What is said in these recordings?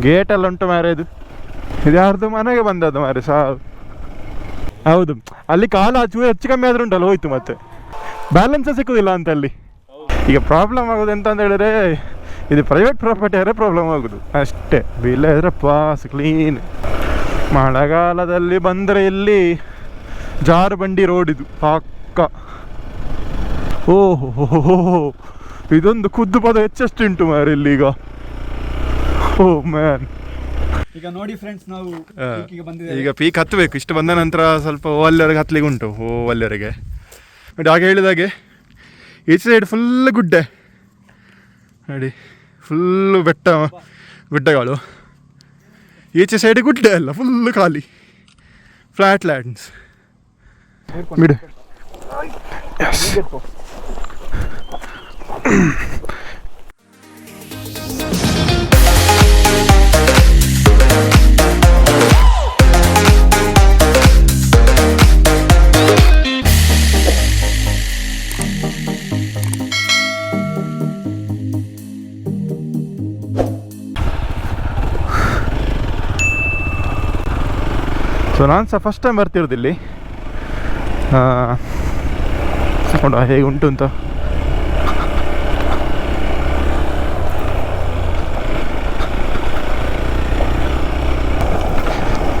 Gate ಎಲ್ಲ ಉಂಟು ಮಾರೆ ಇದು ಯಾರ್ದು ಮನೆಗೆ ಬಂದದ್ದು ಮಾರೆ ಸಾವು. ಹೌದು. ಅಲ್ಲಿ ಕಾಲ ಚೂರು ಹೆಚ್ಚು ಕಮ್ಮಿ ಆದ್ರೂ ಉಂಟಲ್ಲ, ಹೋಯ್ತು ಮತ್ತೆ. ಬ್ಯಾಲೆನ್ಸ್ ಸಿಕ್ಕುದಿಲ್ಲ ಅಂತ ಅಲ್ಲಿ. ಈಗ ಪ್ರಾಬ್ಲಮ್ ಆಗೋದು ಎಂತ ಅಂತ ಹೇಳಿದ್ರೆ, ಇದು ಪ್ರೈವೇಟ್ ಪ್ರಾಪರ್ಟಿ ಆದರೆ ಪ್ರಾಬ್ಲಮ್ ಆಗೋದು. ಅಷ್ಟೇ. ಬಿಲ್ ಇದ್ರೆ ಪಾಸ್ ಕ್ಲೀನ್ ಮಳೆಗಾಲದಲ್ಲಿ ಬಂದರೆ ಇಲ್ಲಿ ಜಾರು ಬಂಡಿ ರೋಡ್ ಇದು ಪಕ್ಕ. ಓಹೋ ಇದೊಂದು ಖುದ್ದು ಪದ ಹೆಚ್ಚೆಷ್ಟುಂಟು ಮಾರೆ ಇಲ್ಲಿ ಈಗ ಮ್ಯಾನ್ ಈಗ ನೋಡಿ ಫ್ರೆಂಡ್ಸ್ ನಾವು ಈಗ ಬಂದಿದ್ದೇವೆ. ಈಗ ಪೀಕ್ ಹತ್ತಬೇಕು. ಇಷ್ಟು ಬಂದ ನಂತರ ಸ್ವಲ್ಪ ಓ ಹತ್ತಲಿಗೆ ಉಂಟು ಓ ಬಟ್ ನೋಡಿ ಹಾಗೆ ಹೇಳಿದಾಗೆ ಈಚೆ ಸೈಡ್ ಫುಲ್ ಗುಡ್ಡೆ. ನೋಡಿ ಫುಲ್ಲು ಬೆಟ್ಟ ಗುಡ್ಡಗಳು. ಈಚೆ ಸೈಡ್ ಗುಡ್ಡೆ ಅಲ್ಲ ಫುಲ್ಲು ಖಾಲಿ. ಫ್ಲ್ಯಾಟ್ ಲ್ಯಾಂಡ್ಸ್ ಬಿಡು ಸೊ ನಾನು ಸಹ ಫಸ್ಟ್ ಟೈಮ್ ಬರ್ತಿರೋದು ಇಲ್ಲಿ. ನೋಡ ಹೇಗೆ ಉಂಟು ಅಂತ.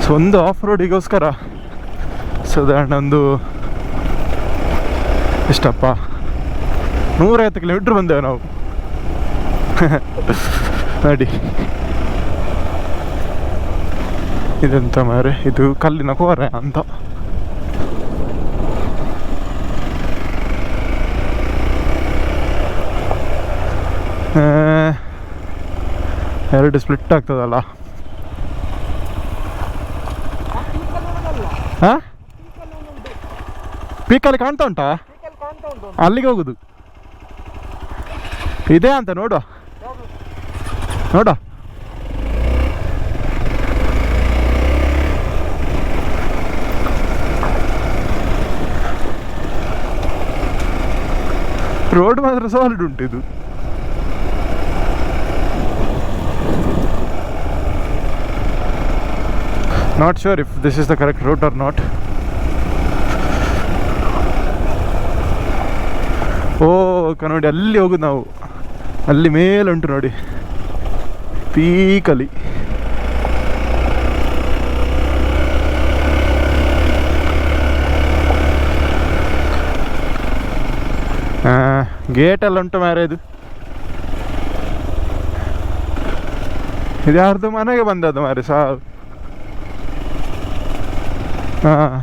ಸೊ ಒಂದು ಆಫ್ ರೋಡಿಗೋಸ್ಕರ ಸಾಧಾರಣ ಒಂದು ಎಷ್ಟಪ್ಪ? ನೂರೈವತ್ತು ಕಿಲೋಮೀಟ್ರ್ ಬಂದೇವೆ ನಾವು. ನೋಡಿ. ಇದೆಂತ ಮಾರೆ ಇದು ಕಲ್ಲಿನ ಕೋರೆ ಅಂತ. ಎರಡು ಸ್ಪ್ಲಿಟ್ ಆಗ್ತದಲ್ಲ? ಪೀಕಲ್ಲಿ ಕಾಣ್ತಾ ಉಂಟಾ? ಅಲ್ಲಿಗೆ ಹೋಗುದು. ಇದೆ ಅಂತ ನೋಡುವ. ನೋಡುವ. ರೋಡ್ ಮಾತ್ರ ಸಾಲಿಡ್ ಉಂಟು ಇದು not sure if this is the correct route or not okay ನೋಡಿ ಅಲ್ಲಿ ಹೋಗುದು ನಾವು ಅಲ್ಲಿ ಮೇಲೆ ಉಂಟು ನೋಡಿ ಪೀಕಲ್ಲಿ ಗೇಟ್ ಎಲ್ಲ ಉಂಟು ಮಾರೆ ಇದು. ಇದು ಯಾರ್ದು ಮನೆಗೆ ಬಂದದ್ದು ಮಾರೆ ಸಾವು ಹಾಂ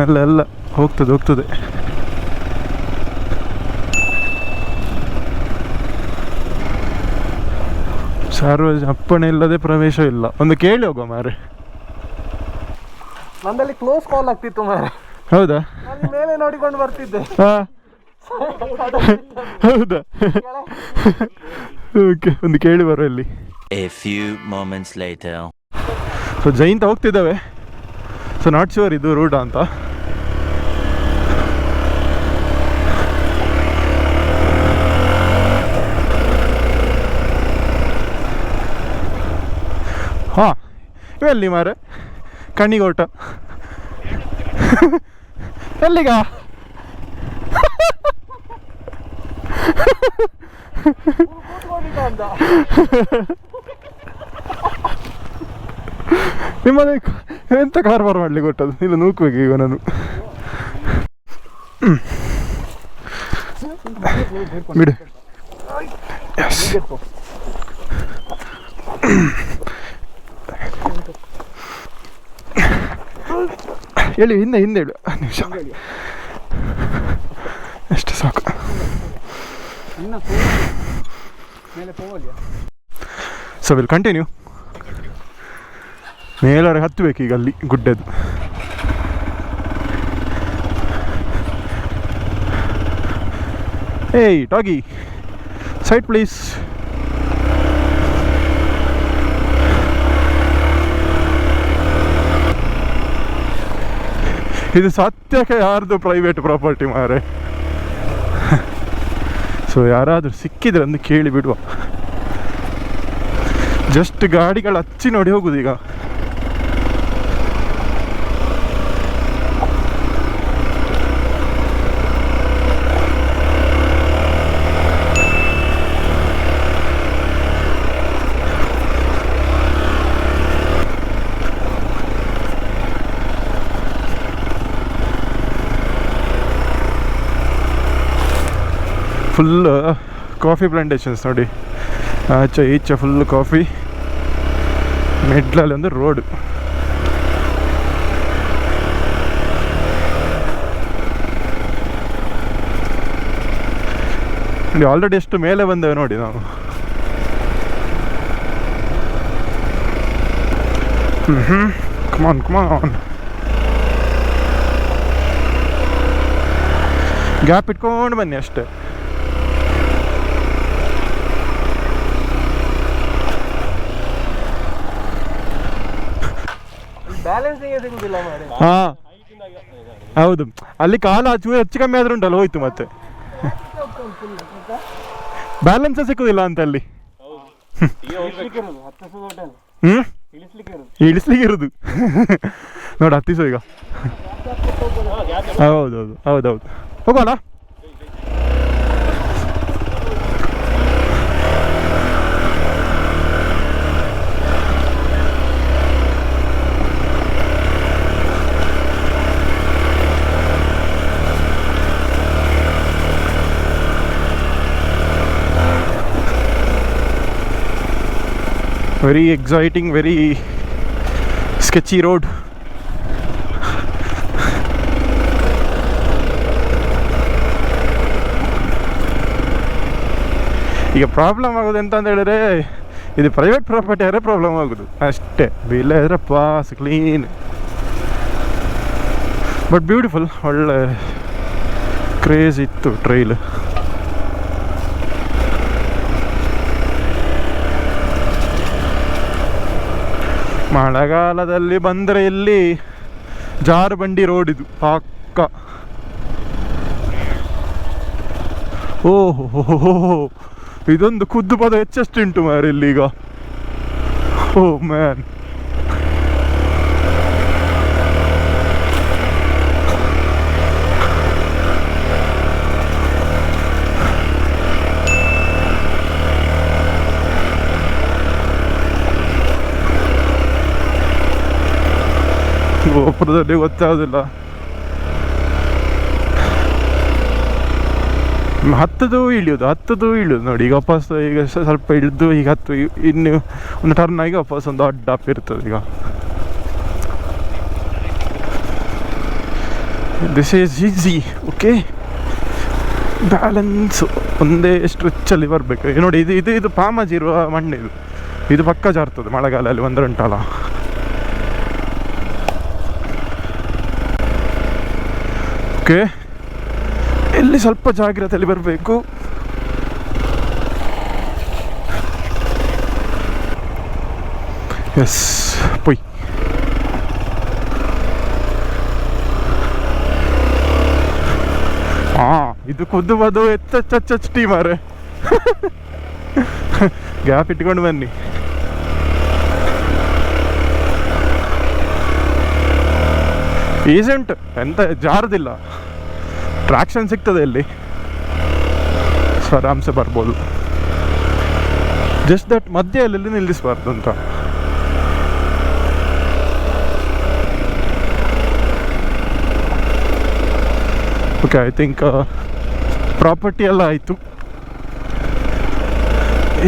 ಅಲ್ಲ ಎಲ್ಲ ಹೋಗ್ತದೆ ಹೋಗ್ತದೆ. ಸಾರ್ವಜನಿಕ ಅಪ್ಪಣೆ ಇಲ್ಲದೆ ಪ್ರವೇಶ ಇಲ್ಲ. ಒಂದು ಕೇಳಿ ಹೋಗುವ ಮಾರೆ. ನಂದಲ್ಲಿ ಕ್ಲೋಸ್ ಕಾಲ್ ಆಗ್ತಿತ್ತು ಮಾರೆ ಹೌದಾ? ನಾನು ಮೇಲೆ ನೋಡಿಕೊಂಡು ಬರ್ತಿದ್ದೆ. ಹಾ. ಹೌದಾ? ಓಕೆ ಒಂದು ಕೇಳಿ ಬರೋ ಇಲ್ಲಿ. A few moments later so ಜೈಂತ ಹೋಗ್ತಿದ್ದಾವೆ. ಸೊ ನಾಟ್ ಶೂರ್ ಇದು ರೂಟ್ ಅಂತ. ಹಾಂ ಇವೆಲ್ಲಿ ಮಾರೆ ಕಣ್ಣಿಗೋಟ ಎಲ್ಲಿಗ? ನಿಮ್ಮದೇ ಎಂತ ಕಾರ್ಬಾರ್ ಮಾಡ್ಲಿಕ್ಕೆ ಕೊಟ್ಟದ್ದು ಇಲ್ಲ ನೂಕ್ಬೇಕು ಈಗ ನಾನು. ಬಿಡು. ಹೇಳಿ ಹಿಂದೆ ಹಿಂದೆ ಹೇಳು. ನಿಮಿಷ. ಎಷ್ಟು ಸಾಕು. ಸೊ ವಿಲ್ ಕಂಟಿನ್ಯೂ ಮೇಲವರೆಗೆ ಹತ್ತಬೇಕು ಈಗ ಅಲ್ಲಿ ಗುಡ್ಡದ್ದು. ಏಯ್ ಟಾಗಿ ಸೈಟ್ ಪ್ಲೀಸ್ ಇದು ಸತ್ಯಕ್ಕೆ ಯಾರ್ದು ಪ್ರೈವೇಟ್ ಪ್ರಾಪರ್ಟಿ ಮಾರೆ? ಸೊ ಯಾರಾದರೂ ಸಿಕ್ಕಿದ್ರೆ ಅಂದು ಕೇಳಿ ಬಿಡುವ ಜಸ್ಟ್ ಗಾಡಿಗಳು ಹಚ್ಚಿ ನೋಡಿ ಹೋಗುದು ಈಗ ಫುಲ್ ಕಾಫಿ ಪ್ಲಾಂಟೇಶನ್ಸ್ ನೋಡಿ. ಆಚೆ ಈಚೆ ಫುಲ್ ಕಾಫಿ ಮಿಡ್ಲಲ್ಲಿ ಒಂದು ರೋಡ್ ಇಲ್ಲಿ ಆಲ್ರೆಡಿ ಎಷ್ಟು ಮೇಲೆ ಬಂದೇವೆ ನೋಡಿ ನಾವು. ಹ್ಞೂ ಕಮಾನ್ ಕಮಾನ್ ಗ್ಯಾಪ್ ಇಟ್ಕೊಂಡು ಬನ್ನಿ ಅಷ್ಟೇ. ಹಾ. ಹೌದು. ಅಲ್ಲಿ ಕಾಲು ಚೂರು ಹೆಚ್ಚು ಕಮ್ಮಿ ಆದ್ರೂ ಉಂಟಲ್ಲ, ಹೋಯ್ತು ಮತ್ತೆ. ಬ್ಯಾಲೆನ್ಸ್ ಸಿಕ್ಕುದಿಲ್ಲ ಅಂತ ಅಲ್ಲಿ. ಹ್ಮ್? ಇಳಿಸ್ಲಿಕ್ಕೆ ಇರುದು. ನೋಡಿ, ಹತ್ತಿಸು ಈಗ. ಹೌದೌದು ಹೌದೌದು ಹೋಗೋಣ very exciting very sketchy road ಈಗ ಪ್ರಾಬ್ಲಮ್ ಆಗೋದು ಅಂತ ಹೇಳಿದ್ರೆ, ಇದು ಪ್ರೈವೇಟ್ ಪ್ರಾಪರ್ಟಿ ಆದರೆ ಪ್ರಾಬ್ಲಮ್ ಆಗೋದು. ಅಷ್ಟೇ. ಇಲ್ಲ ಇದ್ರೆ ಪಾಸ್ ಕ್ಲೀನ್ ಬಟ್ ಬ್ಯೂಟಿಫುಲ್ ಒಳ್ಳೆ ಕ್ರೇಜ್ ಇತ್ತು ಟ್ರೈಲ್ ಮಳೆಗಾಲದಲ್ಲಿ ಬಂದರೆ ಇಲ್ಲಿ ಜಾರುಬಂಡಿ ರೋಡ್ ಇದು, ಪಕ್ಕ. ಓಹೋ ಇದೊಂದು ಖುದ್ದು ಪದ ಹೆಚ್ಚೆಷ್ಟುಂಟು ಮಾರೆ ಈಗ ಓ ಮ್ಯಾನ್ ಗೋಪುರದಲ್ಲಿ ಗೊತ್ತಾಗೋದಿಲ್ಲ. ಹತ್ತದು ಇಳಿಯೋದು ಹತ್ತದು ಇಳಿಯೋದು ನೋಡಿ, ಈಗ ವಾಪಸ್ ಈಗ ಸ್ವಲ್ಪ ಇಳಿದು ಈಗ ಹತ್ತು ಇನ್ನು ಒಂದು ಟರ್ನ್ ಆಗಿ ವಾಪಸ್ ಒಂದು ಅಡ್ಡ ಅಪ್ ಇರ್ತದೆ ಈಗ. This is easy okay balance ಒಂದೇ ಸ್ಟ್ರೆಚ್ಚಲ್ಲಿ ಬರಬೇಕು. ನೋಡಿ, ಇದು ಇದು ಇದು ಪಾಮಜಿರುವ ಮಣ್ಣು ಇದು. ಇದು ಪಕ್ಕ ಜಾರ್ತದೆ ಮಳೆಗಾಲದಲ್ಲಿ ಒಂದು ಓಕೆ. ಇಲ್ಲಿ ಸ್ವಲ್ಪ ಜಾಗ್ರತೆಯಲ್ಲಿ ಬರಬೇಕು. ಎಸ್ ಪೊಯ್. ಹಾ ಇದು ಕುದ್ದು ಬದು ಎಚ್ಚ ಟೀ ಮಾರೆ ಗ್ಯಾಪ್ ಇಟ್ಕೊಂಡು ಬನ್ನಿ. ಈಸಿ ಉಂಟು ಎಂತ ಜಾರದಿಲ್ಲ. ಟ್ರಾಕ್ಷನ್ ಸಿಗ್ತದೆ ಇಲ್ಲಿ. ಸೊ ಆರಾಮ್ಸೆ ಬರ್ಬೋದು ಜಸ್ಟ್ ದಟ್ ಮಧ್ಯದಲ್ಲಿ ನಿಲ್ಲಿಸಬಾರ್ದು ಅಂತ. ಓಕೆ ಐ ಥಿಂಕ್ ಪ್ರಾಪರ್ಟಿ ಎಲ್ಲ ಆಯಿತು.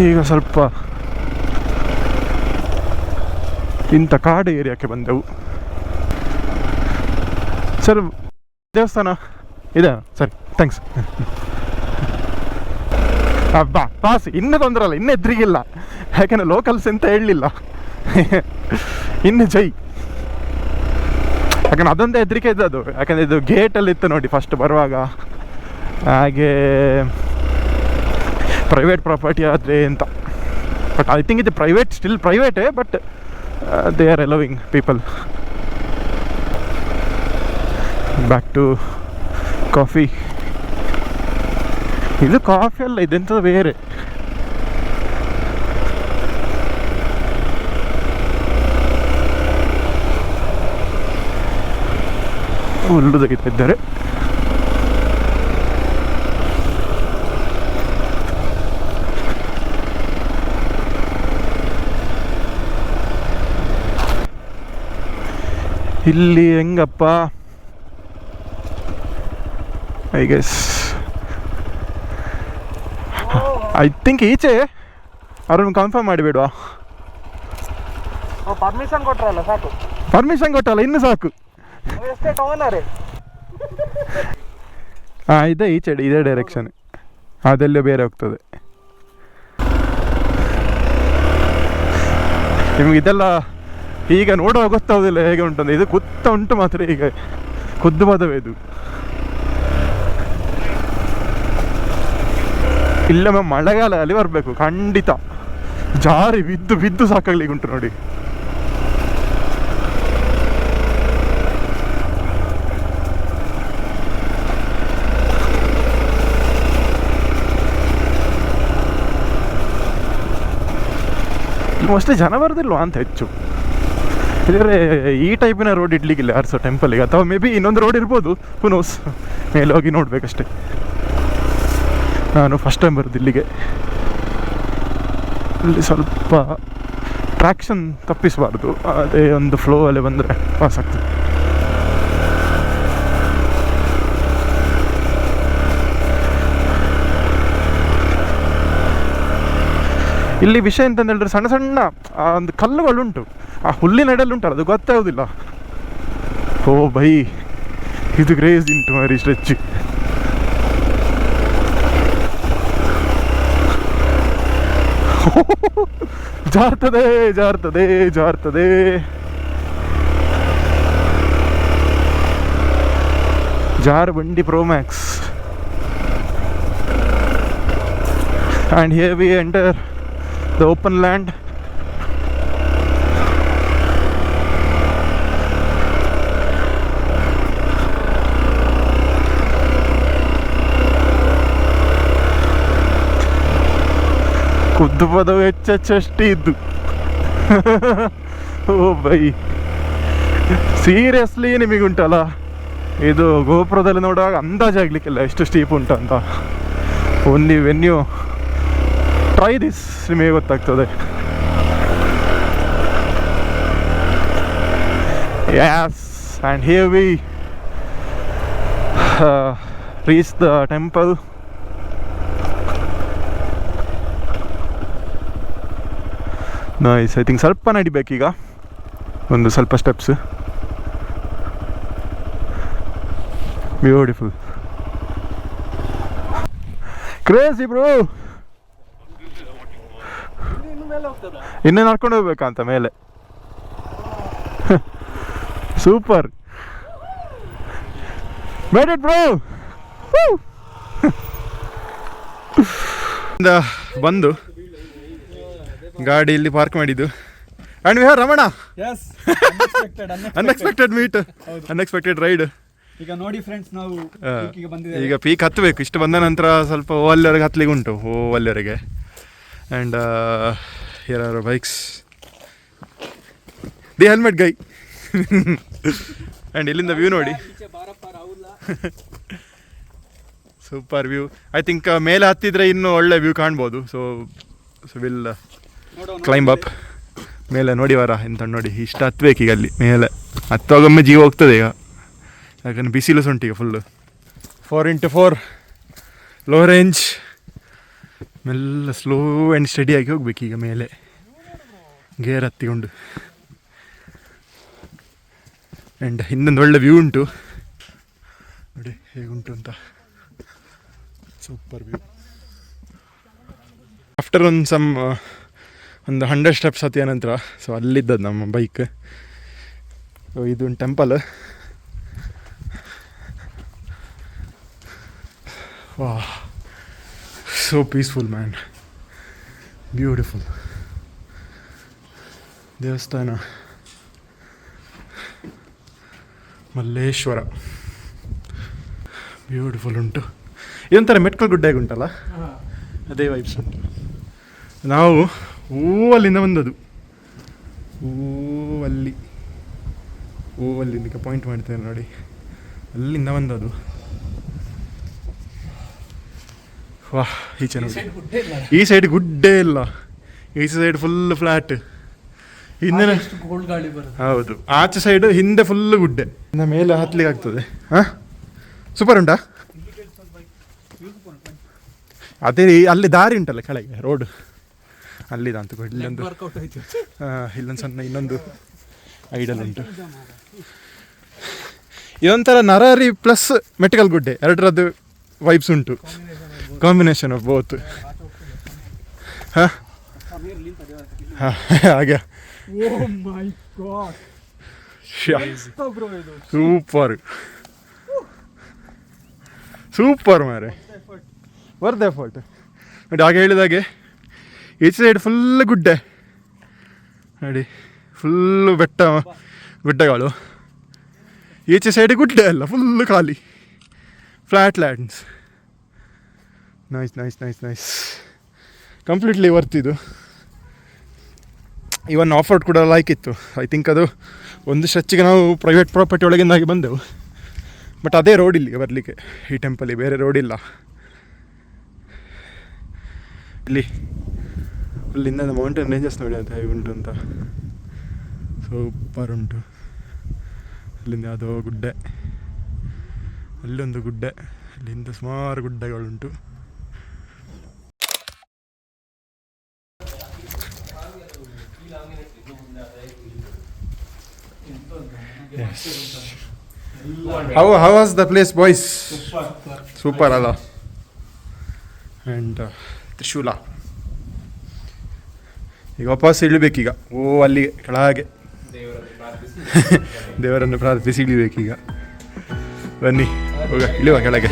ಈಗ ಸ್ವಲ್ಪ ಇಂಥ ಕಾಡು ಏರಿಯಾಕ್ಕೆ ಬಂದೆವು. ಸರ್, ದೇವಸ್ಥಾನ ಇದೆ. ಸರಿ ಥ್ಯಾಂಕ್ಸ್ ಬಾ ಪಾಸ್ ಇನ್ನೂ ತೊಂದರೆ ಅಲ್ಲ ಇನ್ನೂ ಎದುರಿಗಿಲ್ಲ. ಯಾಕೆಂದ್ರೆ ಲೋಕಲ್ಸ್ ಅಂತ ಹೇಳಲಿಲ್ಲ. ಇನ್ನು ಜೈ. ಯಾಕಂದ್ರೆ ಅದೊಂದೇ ಹೆದರಿಕೆ ಇದ್ದದು ಯಾಕಂದ್ರೆ ಇದು ಗೇಟಲ್ಲಿ ಇತ್ತು ನೋಡಿ ಫಸ್ಟ್ ಬರುವಾಗ. ಹಾಗೆ ಪ್ರೈವೇಟ್ ಪ್ರಾಪರ್ಟಿ ಆದರೆ ಅಂತ ಬಟ್ ಐ ಥಿಂಕ್ ಇದು private still ಪ್ರೈವೇಟೇ but they are allowing people back to coffee ಇದು ಕಾಫಿ ಅಲ್ಲ ಇದೆಂತ ಬೇರೆ ಹುಲ್ಲು ತೆಗಿತಿದ್ದಾರೆ ಇಲ್ಲಿ ಹೆಂಗಪ್ಪ ಐ ಗೆಸ್ ಐ ಥಿಂಕ್ ಈಚೆ ಅವ್ರನ್ನ ಕನ್ಫರ್ಮ್ ಮಾಡಿಬಿಡುವ. ಪರ್ಮಿಷನ್ ಕೊಟ್ರಲ್ಲ ಸಾಕು. ಪರ್ಮಿಷನ್ ಕೊಟ್ಟಲ್ಲ ಇನ್ನು ಸಾಕು. ಹಾಂ ಇದೆ ಈಚೆ ಇದೇ ಡೈರೆಕ್ಷನ್ ಅದೆಲ್ಲೂ ಬೇರೆ ಹೋಗ್ತದೆ. ನಿಮ್ಗೆ ಇದೆಲ್ಲ ಈಗ ನೋಡುವಾಗ ಗೊತ್ತಾಗೋದಿಲ್ಲ ಹೇಗೆ ಉಂಟು ಇದು ಕುತ್ತ ಉಂಟು ಮಾತ್ರ ಈಗ. ಖುದ್ದು ಪದವೇ ಇದು. ಇಲ್ಲೊಮ್ಮೆ ಮಳೆಗಾಲದಲ್ಲಿ ಬರಬೇಕು, ಖಂಡಿತ. ಜಾರಿ ಬಿದ್ದು ಬಿದ್ದು ಸಾಕಾಗ್ಲಿಕ್ಕೆ ಉಂಟು ನೋಡಿ. ಅಷ್ಟೇ ಜನ ಬರೋದಿಲ್ವಾ ಅಂತ ಹೆಚ್ಚು. ಇದ್ರೆ ಈ ಟೈಪಿನ ರೋಡ್ ಇಡ್ಲಿಕ್ಕಿಲ್ಲ ಯಾರು ಸೊ ಟೆಂಪಲ್ಗೆ ಅಥವಾ ಮೇ ಬಿ ಇನ್ನೊಂದು ರೋಡ್ ಇರ್ಬೋದು. ಪುನೋಸ್ ಮೇಲೆ ಹೋಗಿ ನೋಡ್ಬೇಕಷ್ಟೆ. ನಾನು ಫಸ್ಟ್ ಟೈಮ್ ಬರೋದು ಇಲ್ಲಿಗೆ. ಇಲ್ಲಿ ಸ್ವಲ್ಪ ಟ್ರ್ಯಾಕ್ಷನ್ ತಪ್ಪಿಸಬಾರ್ದು. ಅದೇ ಒಂದು ಫ್ಲೋ ಅಲ್ಲಿ ಬಂದರೆ ಪಾಸ್ ಆಗ್ತದೆ. ಇಲ್ಲಿ ವಿಷಯ ಅಂತಂದು ಹೇಳಿದ್ರೆ ಸಣ್ಣ ಸಣ್ಣ, ಆ ಒಂದು ಕಲ್ಲುಗಳುಂಟು. ಆ ಹುಲ್ಲಿನ ಉಂಟಲ್ಲ, ಅದು ಗೊತ್ತಾಗೋದಿಲ್ಲ. ಓ ಬೈ, ಇದು ಗ್ರೇಸ್ ಉಂಟು ಮಾರಿ ಸ್ಟ್ರೆಚ್ ಜಾರ್ತದೆ ಜಾರ್ತದೆ ಜಾರ್ತದೆ ಜಾರ್ ಬಂಡಿ pro max and here we enter the open ಖುದ್ದು ಪದವು ಹೆಚ್ಚೆಚ್ಚಷ್ಟೇ ಇದ್ದು. ಓ ಬೈ. ಸೀರಿಯಸ್ಲಿ ನಿಮಗುಂಟಲ್ಲ? ಇದು ಗೋಪುರದಲ್ಲಿ ನೋಡುವಾಗ ಅಂದಾಜಾಗ್ಲಿಕ್ಕಿಲ್ಲ ಎಷ್ಟು ಸ್ಟೀಪ್ ಉಂಟಂತ only when you try this ನಿಮಗೆ ಗೊತ್ತಾಗ್ತದೆ. Yes and here we reach the temple nice I think ಸ್ವಲ್ಪ ನಡಿಬೇಕೀಗ. ಒಂದು ಸ್ವಲ್ಪ ಸ್ಟೆಪ್ಸ್ ಬ್ಯೂಟಿಫುಲ್ ಕ್ರೇಜಿ ಬ್ರೋ ಇನ್ನೇ ಮೇಲೆ ಹೋಗ್ತದ ಇನ್ನೂ ನಡ್ಕೊಂಡು ಹೋಗ್ಬೇಕಂತ ಮೇಲೆ ಸೂಪರ್ ಮೇಡ್ ಇಟ್ ಬ್ರೋ ಬಂದು ಗಾಡಿ ಇಲ್ಲಿ ಪಾರ್ಕ್ ಮಾಡಿದ್ದು. And we have Ramana. Yes unexpected meet unexpected ride ಈಗ ನೋಡಿ ಫ್ರೆಂಡ್ಸ್ ನಾವು ಈಗ ಪೀಕ್ ಹತ್ತಬೇಕು. ಇಷ್ಟು ಬಂದ ನಂತರ ಸ್ವಲ್ಪ ಓ ಅಲ್ಲಿವರೆಗೆ ಹತ್ತಲಿಕ್ಕೆ ಉಂಟು. ಓ ಅಲ್ಲಿವರೆಗೆ and here are bikes the helmet guy and ಇಲ್ಲಿಂದ ವ್ಯೂ ನೋಡಿ. ಸೂಪರ್ ವ್ಯೂ ಐ ಥಿಂಕ್ ಮೇಲೆ ಹತ್ತಿದ್ರೆ ಇನ್ನೂ ಒಳ್ಳೆ ವ್ಯೂ ಕಾಣ್ಬೋದು. So so will climb up ಮೇಲೆ ನೋಡಿ ವರ, ಎಂತ ನೋಡಿ, ಇಷ್ಟು ಹತ್ಬೇಕು ಈಗ ಅಲ್ಲಿ, ಮೇಲೆ. ಹತ್ತುವಾಗೊಮ್ಮೆ ಜೀವ ಹೋಗ್ತದೆ ಈಗ. ಯಾಕಂದ್ರೆ ಬಿಸಿಲು ಈಗ full four into four low range ಮೆಲ್ಲ ಸ್ಲೋ ಆ್ಯಂಡ್ ಸ್ಟಡಿಯಾಗಿ ಹೋಗ್ಬೇಕು ಈಗ ಮೇಲೆ. ಗೇರ್ ಹತ್ತಿಕೊಂಡು. ಆ್ಯಂಡ್ ಹಿಂದೊಂದು ಒಳ್ಳೆ ವ್ಯೂ ಉಂಟು. ನೋಡಿ, ಹೇಗುಂಟು ಅಂತ. ಸೂಪರ್ ವ್ಯೂ ಆಫ್ಟರ್ ಒಂದು ಸಮ್ ಒಂದು ಹಂಡ್ರೆಡ್ ಸ್ಟೆಪ್ಸ್ ಹತ್ತಿಯ ನಂತರ ಸೊ ಅಲ್ಲಿದ್ದದ್ದು ನಮ್ಮ ಬೈಕ್ ಇದು ಒಂದು ಟೆಂಪಲ್ ವಾ ಸೋ ಪೀಸ್ಫುಲ್ ಮ್ಯಾನ್ ಬ್ಯೂಟಿಫುಲ್ ದೇವಸ್ಥಾನ. ಮಲ್ಲೇಶ್ವರ. ಬ್ಯೂಟಿಫುಲ್ ಉಂಟು. ಇದೊಂಥರ ಮೆಟ್ಕಲ್ ಗುಡ್ಡ ಉಂಟಲ್ಲ ಅದೇ ವೈಬ್ಸ್ ಉಂಟು. ನಾವು ಹೂ ಅಲ್ಲಿಂದ ಬಂದದು ಓ ಅಲ್ಲಿ ಓ ಅಲ್ಲಿಂದ ಪಾಯಿಂಟ್ ಮಾಡ್ತೇನೆ ನೋಡಿ. ಅಲ್ಲಿಂದ ಬಂದದು ವಾಹ್ ಈಚೆ ಚೆನ್ನಾಗಿ ಈ ಸೈಡ್ ಗುಡ್ಡೇ ಇಲ್ಲ. ಈ ಸೈಡ್ ಫುಲ್ ಫ್ಲಾಟ್ ಹಿಂದೆ ಹೌದು. ಆಚೆ ಸೈಡ್ ಹಿಂದೆ ಫುಲ್ ಗುಡ್ಡೆ. ಇನ್ನು ಮೇಲೆ ಹತ್ಲಿಕ್ಕೆ ಆಗ್ತದೆ. ಹಾ? ಸೂಪರ್ ಉಂಟಾ? ಅದೇ ಈ- ಅಲ್ಲಿ ದಾರಿ ಉಂಟಲ್ಲ ಕೆಳಗೆ ರೋಡ್ ಅಲ್ಲಿದ ಅಂತ ಇಲ್ಲೊಂದು. ಇಲ್ಲೊಂದು ಸಣ್ಣ ಇನ್ನೊಂದು ಐಡಲ್ ಉಂಟು. ಇದೊಂಥರ ನರಾರಿ ಪ್ಲಸ್ ಮೆಟಿಕಲ್ ಗುಡ್ಡೆ ಎರಡರದ್ದು ವೈಬ್ಸ್ ಉಂಟು. ಕಾಂಬಿನೇಷನ್ ಆಫ್ ಬೋತ್ ಹಾಂ? ಹಾಗೆ. ಸೂಪರ್ ಸೂಪರ್ ಮಾರೆ. ವರ್ದ ಎಫರ್ಟ್ ಬಟ್ ಹಾಗೆ ಹೇಳಿದಾಗೆ ಈಚೆ ಸೈಡ್ ಫುಲ್ ಗುಡ್ಡೆ ನೋಡಿ ಫುಲ್ಲು ಬೆಟ್ಟ ಗುಡ್ಡಗಳು ಈಚೆ ಸೈಡ್ ಗುಡ್ಡೆ ಅಲ್ಲ ಫುಲ್ಲು ಖಾಲಿ flat lands nice nice nice nice completely worth ಇದು. ಇವನ್ ರೋಡ್ ಕೂಡ ಲೈಕ್ ಇತ್ತು. ಐ ಥಿಂಕ್ ಅದು ಒಂದು ಸ್ಟ್ರೆಚ್ಗೆ ನಾವು ಪ್ರೈವೇಟ್ ಪ್ರಾಪರ್ಟಿ ಒಳಗಿಂದಾಗಿ ಬಂದೆವು. ಬಟ್ ಅದೇ ರೋಡ್ ಇಲ್ಲಿಗೆ ಬರಲಿಕ್ಕೆ. ಈ ಟೆಂಪಲ್ಲಿ ಬೇರೆ ರೋಡ್ ಇಲ್ಲ. ಇಲ್ಲಿ ಅಲ್ಲಿಂದ ಮೌಂಟೇನ್ ರೇಂಜಸ್ ನೋಡಿ ಅಂತ ಹೇಗೆ ಉಂಟು ಅಂತ. ಸೂಪರ್ ಉಂಟು. ಅಲ್ಲಿಂದ ಯಾವುದೋ ಗುಡ್ಡೆ. ಅಲ್ಲೊಂದು ಗುಡ್ಡೆ. ಅಲ್ಲಿಂದ ಸುಮಾರು ಗುಡ್ಡೆಗಳುಂಟು. How how was the place boys super ಅಲ್ಲ? ಆ್ಯಂಡ್ ತ್ರಿಶೂಲ ಈಗ ವಾಪಸ್ ಇಳಿಬೇಕೀಗ. ಓ ಅಲ್ಲಿ ಕೆಳಗೆ. ದೇವರನ್ನು ಪ್ರಾರ್ಥಿಸಿ ಇಳಿಬೇಕೀಗ. ಬನ್ನಿ ಹೋಗ ಇಳಿಯುವ ಕೆಳಗೆ.